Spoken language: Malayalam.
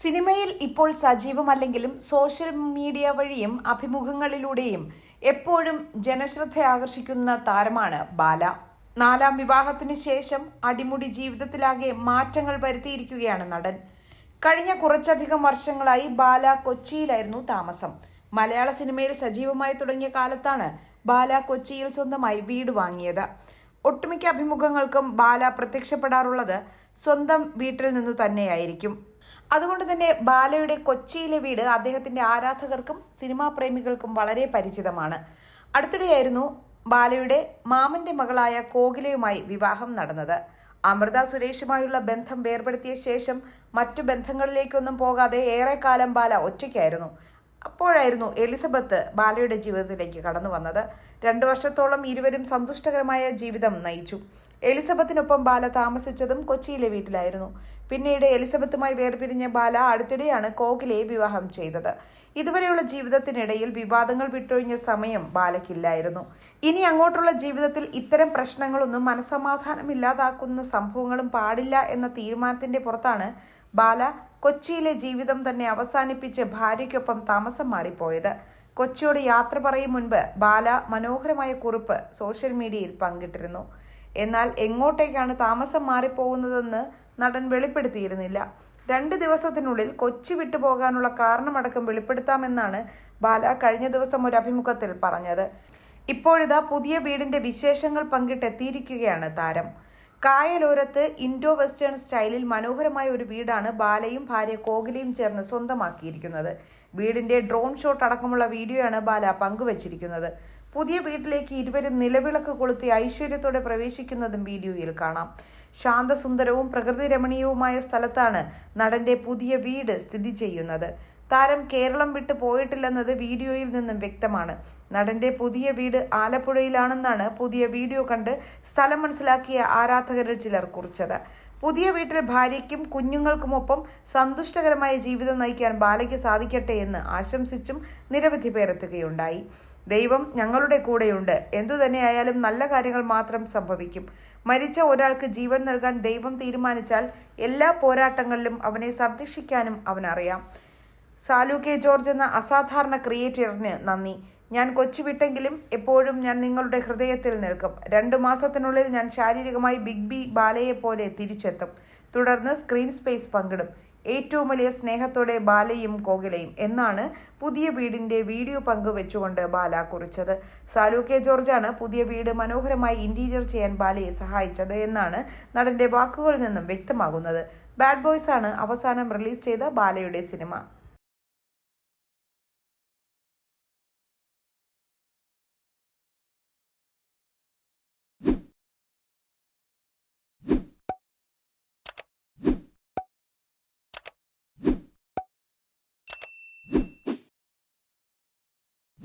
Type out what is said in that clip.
സിനിമയിൽ ഇപ്പോൾ സജീവമല്ലെങ്കിലും സോഷ്യൽ മീഡിയ വഴിയും അഭിമുഖങ്ങളിലൂടെയും എപ്പോഴും ജനശ്രദ്ധ ആകർഷിക്കുന്ന താരമാണ് ബാല. നാലാം വിവാഹത്തിനു ശേഷം അടിമുടി ജീവിതത്തിലാകെ മാറ്റങ്ങൾ വരുത്തിയിരിക്കുകയാണ് നടൻ. കഴിഞ്ഞ കുറച്ചധികം വർഷങ്ങളായി ബാല കൊച്ചിയിലായിരുന്നു താമസം. മലയാള സിനിമയിൽ സജീവമായി തുടങ്ങിയ കാലത്താണ് ബാല കൊച്ചിയിൽ സ്വന്തമായി വീട് വാങ്ങിയത്. ഒട്ടുമിക്ക അഭിമുഖങ്ങൾക്കും ബാല പ്രത്യക്ഷപ്പെടാറുള്ളത് സ്വന്തം വീട്ടിൽ നിന്നു തന്നെയായിരിക്കും. അതുകൊണ്ട് തന്നെ ബാലയുടെ കൊച്ചിയിലെ വീട് അദ്ദേഹത്തിന്റെ ആരാധകർക്കും സിനിമാ പ്രേമികൾക്കും വളരെ പരിചിതമാണ്. അടുത്തിടെയായിരുന്നു ബാലയുടെ മാമന്റെ മകളായ കോകിലയുമായി വിവാഹം നടന്നത്. അമൃത സുരേഷുമായുള്ള ബന്ധം വേർപെടുത്തിയ ശേഷം മറ്റു ബന്ധങ്ങളിലേക്കൊന്നും പോകാതെ ഏറെക്കാലം ബാല ഒറ്റയ്ക്കായിരുന്നു. അപ്പോഴായിരുന്നു എലിസബത്ത് ബാലയുടെ ജീവിതത്തിലേക്ക് കടന്നു വന്നത്. രണ്ടു വർഷത്തോളം ഇരുവരും സന്തുഷ്ടകരമായ ജീവിതം നയിച്ചു. എലിസബത്തിനൊപ്പം ബാല താമസിച്ചതും കൊച്ചിയിലെ വീട്ടിലായിരുന്നു. പിന്നീട് എലിസബത്തുമായി വേർപിരിഞ്ഞ ബാല അടുത്തിടെയാണ് കോകിലയെ വിവാഹം ചെയ്തത്. ഇതുവരെയുള്ള ജീവിതത്തിനിടയിൽ വിവാദങ്ങൾ വിട്ടൊഴിഞ്ഞ സമയം ബാലയ്ക്കില്ലായിരുന്നു. ഇനി അങ്ങോട്ടുള്ള ജീവിതത്തിൽ ഇത്തരം പ്രശ്നങ്ങളൊന്നും മനസമാധാനമില്ലാതാക്കുന്ന സംഭവങ്ങളും പാടില്ല എന്ന തീരുമാനത്തിന്റെ പുറത്താണ് ബാല കൊച്ചിയിലെ ജീവിതം തന്നെ അവസാനിപ്പിച്ച് ഭാര്യയ്ക്കൊപ്പം താമസം മാറിപ്പോയത്. കൊച്ചിയോട് യാത്ര പറയും മുൻപ് ബാല മനോഹരമായ കുറിപ്പ് സോഷ്യൽ മീഡിയയിൽ പങ്കിട്ടിരുന്നു. എന്നാൽ എങ്ങോട്ടേക്കാണ് താമസം മാറിപ്പോകുന്നതെന്ന് നടൻ വെളിപ്പെടുത്തിയിരുന്നില്ല. രണ്ട് ദിവസത്തിനുള്ളിൽ കൊച്ചി വിട്ടുപോകാനുള്ള കാരണമടക്കം വെളിപ്പെടുത്താമെന്നാണ് ബാല കഴിഞ്ഞ ദിവസം ഒരു അഭിമുഖത്തിൽ പറഞ്ഞത്. ഇപ്പോഴിതാ പുതിയ വീടിന്റെ വിശേഷങ്ങൾ പങ്കിട്ടെത്തിയിരിക്കുകയാണ് താരം. കായലോരത്ത് ഇൻഡോ വെസ്റ്റേൺ സ്റ്റൈലിൽ മനോഹരമായ ഒരു വീടാണ് ബാലയും ഭാര്യ കോകിലയും ചേർന്ന് സ്വന്തമാക്കിയിരിക്കുന്നത്. വീടിന്റെ ഡ്രോൺ ഷോട്ട് അടക്കമുള്ള വീഡിയോയാണ് ബാല പങ്കുവച്ചിരിക്കുന്നത്. പുതിയ വീട്ടിലേക്ക് ഇരുവരും നിലവിളക്ക് കൊളുത്തി ഐശ്വര്യത്തോടെ പ്രവേശിക്കുന്നതും വീഡിയോയിൽ കാണാം. ശാന്തസുന്ദരവും പ്രകൃതി രമണീയവുമായ സ്ഥലത്താണ് നടന്റെ പുതിയ വീട് സ്ഥിതി ചെയ്യുന്നത്. താരം കേരളം വിട്ടു പോയിട്ടില്ലെന്നത് വീഡിയോയിൽ നിന്നും വ്യക്തമാണ്. നടന്റെ പുതിയ വീട് ആലപ്പുഴയിലാണെന്നാണ് പുതിയ വീഡിയോ കണ്ട് സ്ഥലം മനസ്സിലാക്കിയ ആരാധകരിൽ ചിലർ കുറിച്ചത്. പുതിയ വീട്ടിൽ ഭാര്യയ്ക്കും കുഞ്ഞുങ്ങൾക്കുമൊപ്പം സന്തുഷ്ടകരമായ ജീവിതം നയിക്കാൻ ബാലയ്ക്ക് സാധിക്കട്ടെ എന്ന് ആശംസിച്ചും നിരവധി പേർ എത്തുകയുണ്ടായി. ദൈവം ഞങ്ങളുടെ കൂടെയുണ്ട്. എന്തുതന്നെയായാലും നല്ല കാര്യങ്ങൾ മാത്രം സംഭവിക്കും. മരിച്ച ഒരാൾക്ക് ജീവൻ നൽകാൻ ദൈവം തീരുമാനിച്ചാൽ എല്ലാ പോരാട്ടങ്ങളിലും അവനെ സംരക്ഷിക്കാനും അവനറിയാം. സാലു കെ ജോർജ് എന്ന അസാധാരണ ക്രിയേറ്ററിന് നന്ദി. ഞാൻ കൊച്ചു വിട്ടെങ്കിലും എപ്പോഴും ഞാൻ നിങ്ങളുടെ ഹൃദയത്തിൽ നിൽക്കും. രണ്ടു മാസത്തിനുള്ളിൽ ഞാൻ ശാരീരികമായി ബിഗ് ബി ബാലയെ പോലെ തിരിച്ചെത്തും. തുടർന്ന് സ്ക്രീൻ സ്പേസ് പങ്കിടും. ഏറ്റവും വലിയ സ്നേഹത്തോടെ ബാലയും കോകിലയും എന്നാണ് പുതിയ വീടിന്റെ വീഡിയോ പങ്കുവെച്ചുകൊണ്ട് ബാല കുറിച്ചത്. സാലു കെ ജോർജാണ് പുതിയ വീട് മനോഹരമായി ഇന്റീരിയർ ചെയ്യാൻ ബാലയെ സഹായിച്ചത് എന്നാണ് നടന്റെ വാക്കുകളിൽ നിന്നും വ്യക്തമാകുന്നത്. ബാഡ് ബോയ്സ് ആണ് അവസാനം റിലീസ് ചെയ്ത ബാലയുടെ സിനിമ.